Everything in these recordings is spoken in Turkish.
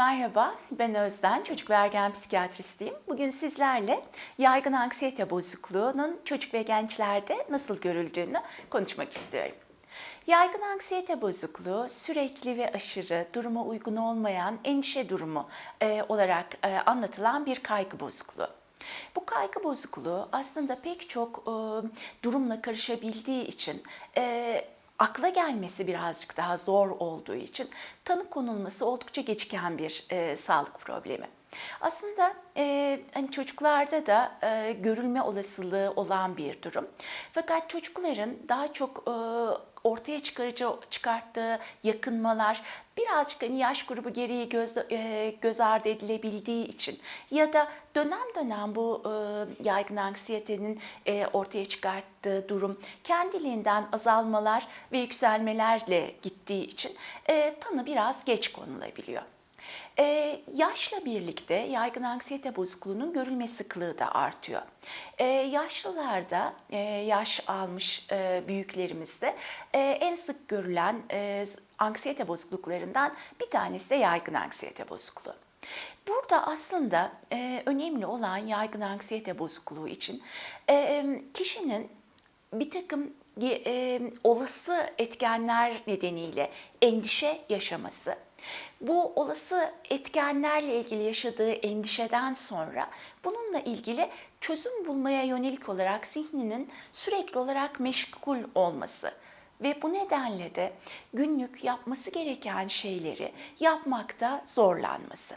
Merhaba, ben Özden, çocuk ve ergen psikiyatristiyim. Bugün sizlerle yaygın anksiyete bozukluğunun çocuk ve gençlerde nasıl görüldüğünü konuşmak istiyorum. Yaygın anksiyete bozukluğu sürekli ve aşırı, duruma uygun olmayan endişe durumu e, olarak e, anlatılan bir kaygı bozukluğu. Bu kaygı bozukluğu aslında pek çok e, durumla karışabildiği için e, akla gelmesi birazcık daha zor olduğu için tanı konulması oldukça geciken bir e, sağlık problemi. Aslında e, hani çocuklarda da e, görülme olasılığı olan bir durum. Fakat çocukların daha çok e, ortaya çıkarıcı çıkarttığı yakınmalar birazcık hani yaş grubu gereği göz, e, göz ardı edilebildiği için ya da dönem dönem bu e, yaygın anksiyetenin e, ortaya çıkarttığı durum kendiliğinden azalmalar ve yükselmelerle gittiği için e, tanı biraz geç konulabiliyor. Ee, yaşla birlikte yaygın anksiyete bozukluğunun görülme sıklığı da artıyor. Ee, yaşlılarda, e, yaş almış e, büyüklerimizde e, en sık görülen e, anksiyete bozukluklarından bir tanesi de yaygın anksiyete bozukluğu. Burada aslında e, önemli olan yaygın anksiyete bozukluğu için e, kişinin bir takım e, olası etkenler nedeniyle endişe yaşaması, bu olası etkenlerle ilgili yaşadığı endişeden sonra bununla ilgili çözüm bulmaya yönelik olarak zihninin sürekli olarak meşgul olması ve bu nedenle de günlük yapması gereken şeyleri yapmakta zorlanması.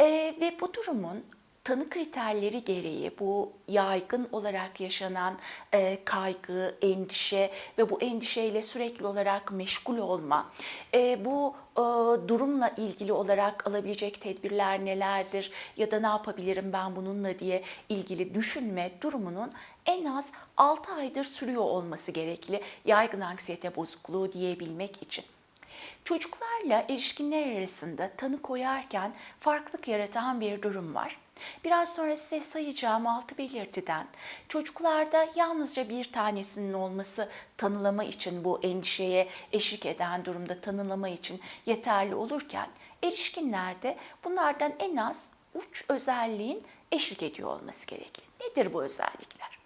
Ee, ve bu durumun tanı kriterleri gereği bu yaygın olarak yaşanan e, kaygı, endişe ve bu endişeyle sürekli olarak meşgul olma, e, bu e, durumla ilgili olarak alabilecek tedbirler nelerdir ya da ne yapabilirim ben bununla diye ilgili düşünme durumunun en az 6 aydır sürüyor olması gerekli yaygın anksiyete bozukluğu diyebilmek için. Çocuklarla erişkinler arasında tanı koyarken farklılık yaratan bir durum var. Biraz sonra size sayacağım altı belirtiden çocuklarda yalnızca bir tanesinin olması tanılama için bu endişeye eşlik eden durumda tanılama için yeterli olurken erişkinlerde bunlardan en az uç özelliğin eşlik ediyor olması gerekli. Nedir bu özellikler?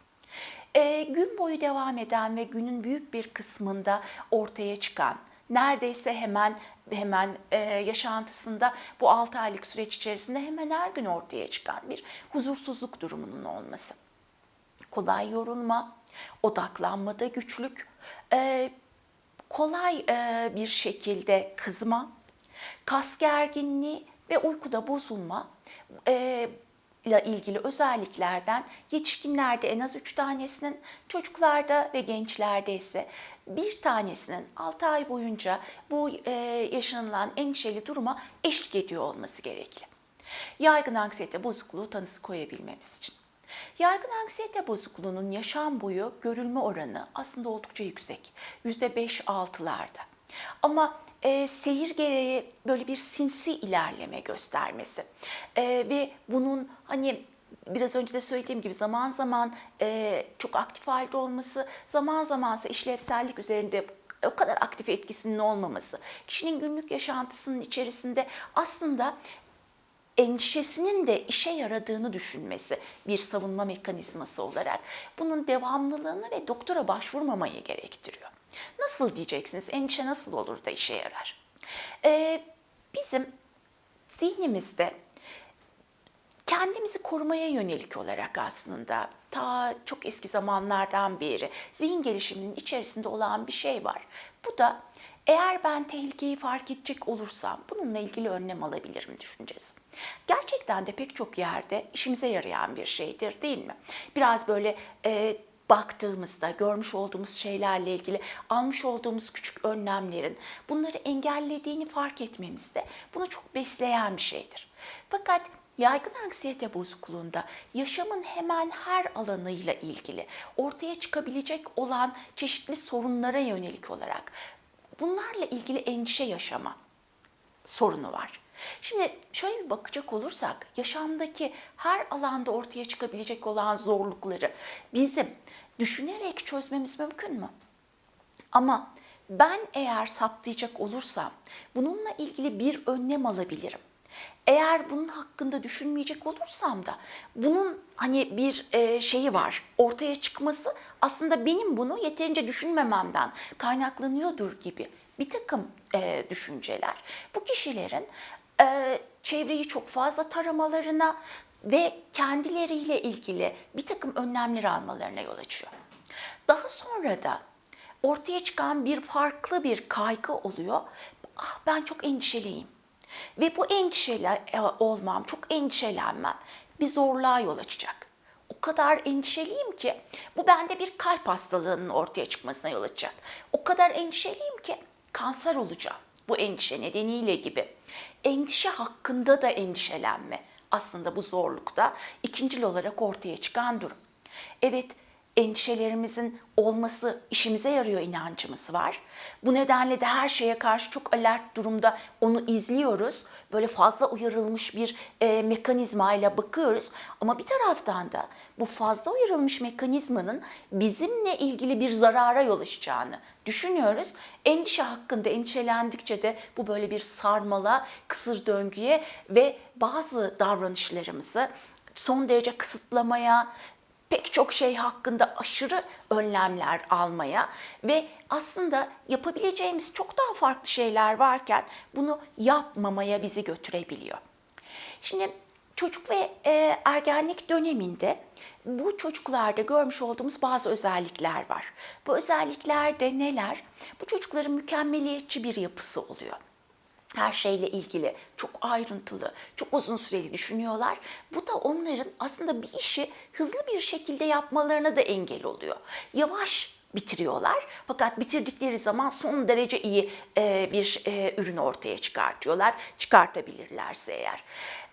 E, gün boyu devam eden ve günün büyük bir kısmında ortaya çıkan neredeyse hemen hemen e, yaşantısında bu 6 aylık süreç içerisinde hemen her gün ortaya çıkan bir huzursuzluk durumunun olması. Kolay yorulma, odaklanmada güçlük, e, kolay e, bir şekilde kızma, kas gerginliği ve uykuda bozulma e, ile ilgili özelliklerden yetişkinlerde en az 3 tanesinin, çocuklarda ve gençlerde ise bir tanesinin 6 ay boyunca bu e, yaşanılan endişeli duruma eşlik ediyor olması gerekli. Yaygın anksiyete bozukluğu tanısı koyabilmemiz için. Yaygın anksiyete bozukluğunun yaşam boyu görülme oranı aslında oldukça yüksek. %5-6'larda. Ama e, seyir gereği böyle bir sinsi ilerleme göstermesi e, ve bunun hani biraz önce de söylediğim gibi zaman zaman e, çok aktif halde olması, zaman zaman ise işlevsellik üzerinde o kadar aktif etkisinin olmaması, kişinin günlük yaşantısının içerisinde aslında endişesinin de işe yaradığını düşünmesi bir savunma mekanizması olarak bunun devamlılığını ve doktora başvurmamayı gerektiriyor. Nasıl diyeceksiniz? Endişe nasıl olur da işe yarar? Ee, bizim zihnimizde kendimizi korumaya yönelik olarak aslında ta çok eski zamanlardan beri zihin gelişiminin içerisinde olan bir şey var. Bu da eğer ben tehlikeyi fark edecek olursam bununla ilgili önlem alabilirim düşüncesi. Gerçekten de pek çok yerde işimize yarayan bir şeydir değil mi? Biraz böyle e, baktığımızda görmüş olduğumuz şeylerle ilgili almış olduğumuz küçük önlemlerin bunları engellediğini fark etmemizde bunu çok besleyen bir şeydir. Fakat yaygın anksiyete bozukluğunda yaşamın hemen her alanıyla ilgili ortaya çıkabilecek olan çeşitli sorunlara yönelik olarak bunlarla ilgili endişe yaşama sorunu var. Şimdi şöyle bir bakacak olursak yaşamdaki her alanda ortaya çıkabilecek olan zorlukları bizim düşünerek çözmemiz mümkün mü? Ama ben eğer saptayacak olursam bununla ilgili bir önlem alabilirim. Eğer bunun hakkında düşünmeyecek olursam da bunun hani bir e, şeyi var ortaya çıkması aslında benim bunu yeterince düşünmememden kaynaklanıyordur gibi bir takım e, düşünceler bu kişilerin e, çevreyi çok fazla taramalarına ve kendileriyle ilgili bir takım önlemler almalarına yol açıyor. Daha sonra da ortaya çıkan bir farklı bir kaygı oluyor. Ah ben çok endişeliyim. Ve bu endişeli e, olmam, çok endişelenmem bir zorluğa yol açacak. O kadar endişeliyim ki bu bende bir kalp hastalığının ortaya çıkmasına yol açacak. O kadar endişeliyim ki kanser olacağım bu endişe nedeniyle gibi. Endişe hakkında da endişelenme aslında bu zorlukta ikincil olarak ortaya çıkan durum. Evet, endişelerimizin olması işimize yarıyor inancımız var. Bu nedenle de her şeye karşı çok alert durumda onu izliyoruz. Böyle fazla uyarılmış bir e, mekanizmayla bakıyoruz. Ama bir taraftan da bu fazla uyarılmış mekanizmanın bizimle ilgili bir zarara yol açacağını düşünüyoruz. Endişe hakkında endişelendikçe de bu böyle bir sarmala, kısır döngüye ve bazı davranışlarımızı son derece kısıtlamaya, pek çok şey hakkında aşırı önlemler almaya ve aslında yapabileceğimiz çok daha farklı şeyler varken bunu yapmamaya bizi götürebiliyor. Şimdi çocuk ve e, ergenlik döneminde bu çocuklarda görmüş olduğumuz bazı özellikler var. Bu özellikler de neler? Bu çocukların mükemmeliyetçi bir yapısı oluyor her şeyle ilgili çok ayrıntılı, çok uzun süreli düşünüyorlar. Bu da onların aslında bir işi hızlı bir şekilde yapmalarına da engel oluyor. Yavaş bitiriyorlar. Fakat bitirdikleri zaman son derece iyi e, bir e, ürün ortaya çıkartıyorlar. Çıkartabilirlerse eğer.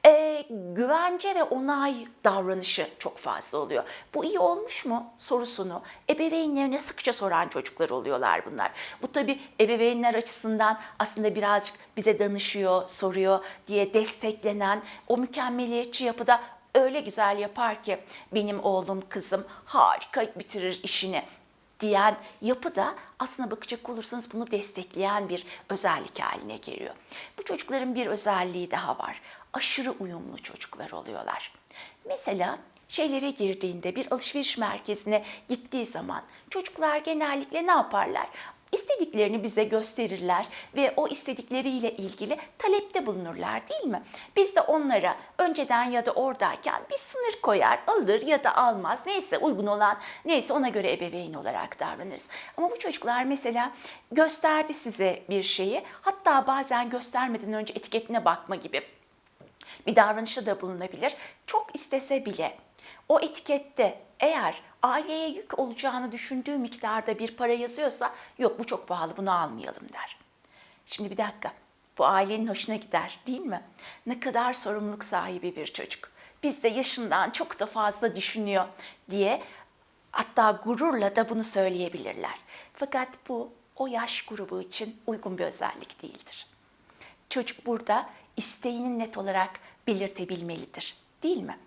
E, güvence ve onay davranışı çok fazla oluyor. Bu iyi olmuş mu sorusunu ebeveynlerine sıkça soran çocuklar oluyorlar bunlar. Bu tabi ebeveynler açısından aslında birazcık bize danışıyor, soruyor diye desteklenen o mükemmeliyetçi yapıda öyle güzel yapar ki benim oğlum kızım harika bitirir işini diyen yapı da aslına bakacak olursanız bunu destekleyen bir özellik haline geliyor. Bu çocukların bir özelliği daha var. Aşırı uyumlu çocuklar oluyorlar. Mesela şeylere girdiğinde bir alışveriş merkezine gittiği zaman çocuklar genellikle ne yaparlar? istediklerini bize gösterirler ve o istedikleriyle ilgili talepte bulunurlar değil mi? Biz de onlara önceden ya da oradayken bir sınır koyar, alır ya da almaz. Neyse uygun olan neyse ona göre ebeveyn olarak davranırız. Ama bu çocuklar mesela gösterdi size bir şeyi. Hatta bazen göstermeden önce etiketine bakma gibi bir davranışta da bulunabilir. Çok istese bile o etikette eğer aileye yük olacağını düşündüğü miktarda bir para yazıyorsa yok bu çok pahalı bunu almayalım der. Şimdi bir dakika bu ailenin hoşuna gider değil mi? Ne kadar sorumluluk sahibi bir çocuk. Biz de yaşından çok da fazla düşünüyor diye hatta gururla da bunu söyleyebilirler. Fakat bu o yaş grubu için uygun bir özellik değildir. Çocuk burada isteğini net olarak belirtebilmelidir. Değil mi?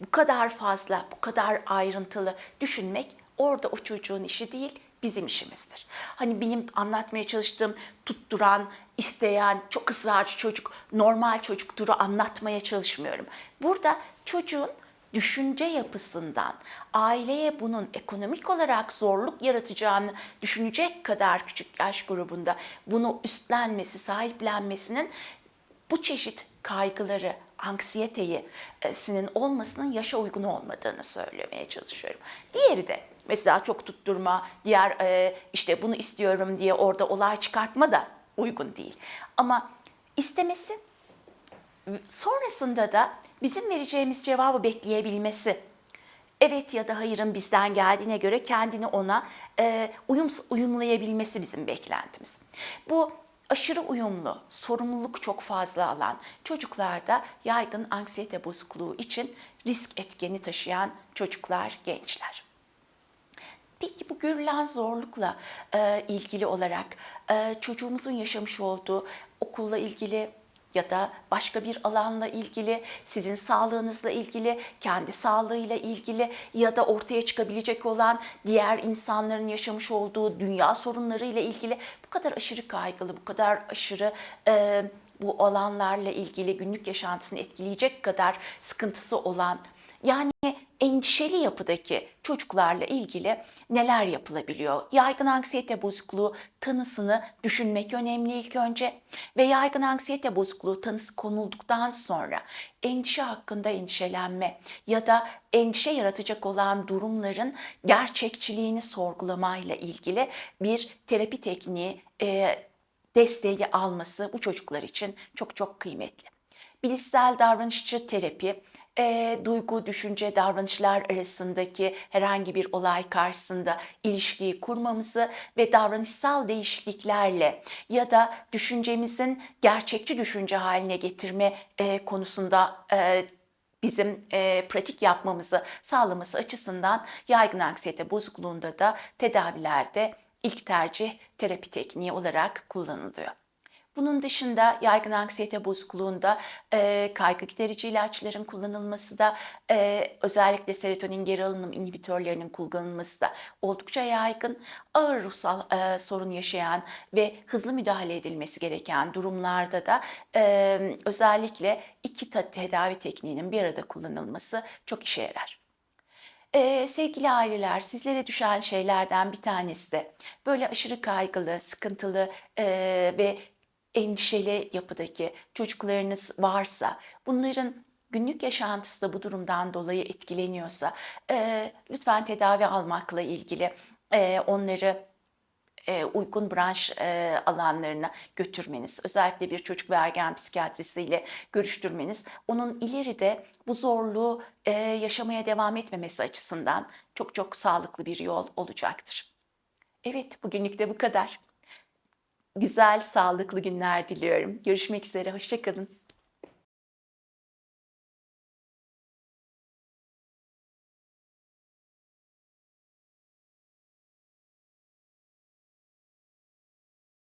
Bu kadar fazla, bu kadar ayrıntılı düşünmek orada o çocuğun işi değil, bizim işimizdir. Hani benim anlatmaya çalıştığım tutturan, isteyen, çok ısrarcı çocuk, normal çocukturu anlatmaya çalışmıyorum. Burada çocuğun düşünce yapısından aileye bunun ekonomik olarak zorluk yaratacağını düşünecek kadar küçük yaş grubunda bunu üstlenmesi, sahiplenmesinin bu çeşit kaygıları, anksiyeteyi sinin olmasının yaşa uygun olmadığını söylemeye çalışıyorum. Diğeri de mesela çok tutturma, diğer işte bunu istiyorum diye orada olay çıkartma da uygun değil. Ama istemesi sonrasında da bizim vereceğimiz cevabı bekleyebilmesi evet ya da hayırın bizden geldiğine göre kendini ona e, uyum uyumlayabilmesi bizim beklentimiz. Bu aşırı uyumlu, sorumluluk çok fazla alan çocuklarda yaygın anksiyete bozukluğu için risk etkeni taşıyan çocuklar, gençler. Peki bu görülen zorlukla e, ilgili olarak e, çocuğumuzun yaşamış olduğu okulla ilgili ya da başka bir alanla ilgili, sizin sağlığınızla ilgili, kendi sağlığıyla ilgili ya da ortaya çıkabilecek olan diğer insanların yaşamış olduğu dünya sorunlarıyla ilgili bu kadar aşırı kaygılı, bu kadar aşırı e, bu alanlarla ilgili günlük yaşantısını etkileyecek kadar sıkıntısı olan yani endişeli yapıdaki çocuklarla ilgili neler yapılabiliyor? Yaygın anksiyete bozukluğu tanısını düşünmek önemli ilk önce ve yaygın anksiyete bozukluğu tanısı konulduktan sonra endişe hakkında endişelenme ya da endişe yaratacak olan durumların gerçekçiliğini sorgulamayla ilgili bir terapi tekniği e, desteği alması bu çocuklar için çok çok kıymetli. Bilişsel davranışçı terapi, e, duygu, düşünce, davranışlar arasındaki herhangi bir olay karşısında ilişkiyi kurmamızı ve davranışsal değişikliklerle ya da düşüncemizin gerçekçi düşünce haline getirme e, konusunda e, bizim e, pratik yapmamızı sağlaması açısından yaygın anksiyete bozukluğunda da tedavilerde ilk tercih terapi tekniği olarak kullanılıyor. Bunun dışında yaygın anksiyete bozukluğunda e, kaygı giderici ilaçların kullanılması da e, özellikle serotonin geri alınım inhibitörlerinin kullanılması da oldukça yaygın. Ağır ruhsal e, sorun yaşayan ve hızlı müdahale edilmesi gereken durumlarda da e, özellikle iki tedavi tekniğinin bir arada kullanılması çok işe yarar. Ee, sevgili aileler, sizlere düşen şeylerden bir tanesi de böyle aşırı kaygılı, sıkıntılı e, ve endişeli yapıdaki çocuklarınız varsa, bunların günlük yaşantısı da bu durumdan dolayı etkileniyorsa, e, lütfen tedavi almakla ilgili e, onları e, uygun branş e, alanlarına götürmeniz, özellikle bir çocuk ve ergen psikiyatrisiyle görüştürmeniz, onun ileride bu zorluğu e, yaşamaya devam etmemesi açısından çok çok sağlıklı bir yol olacaktır. Evet, bugünlük de bu kadar. Güzel, sağlıklı günler diliyorum. Görüşmek üzere, hoşçakalın.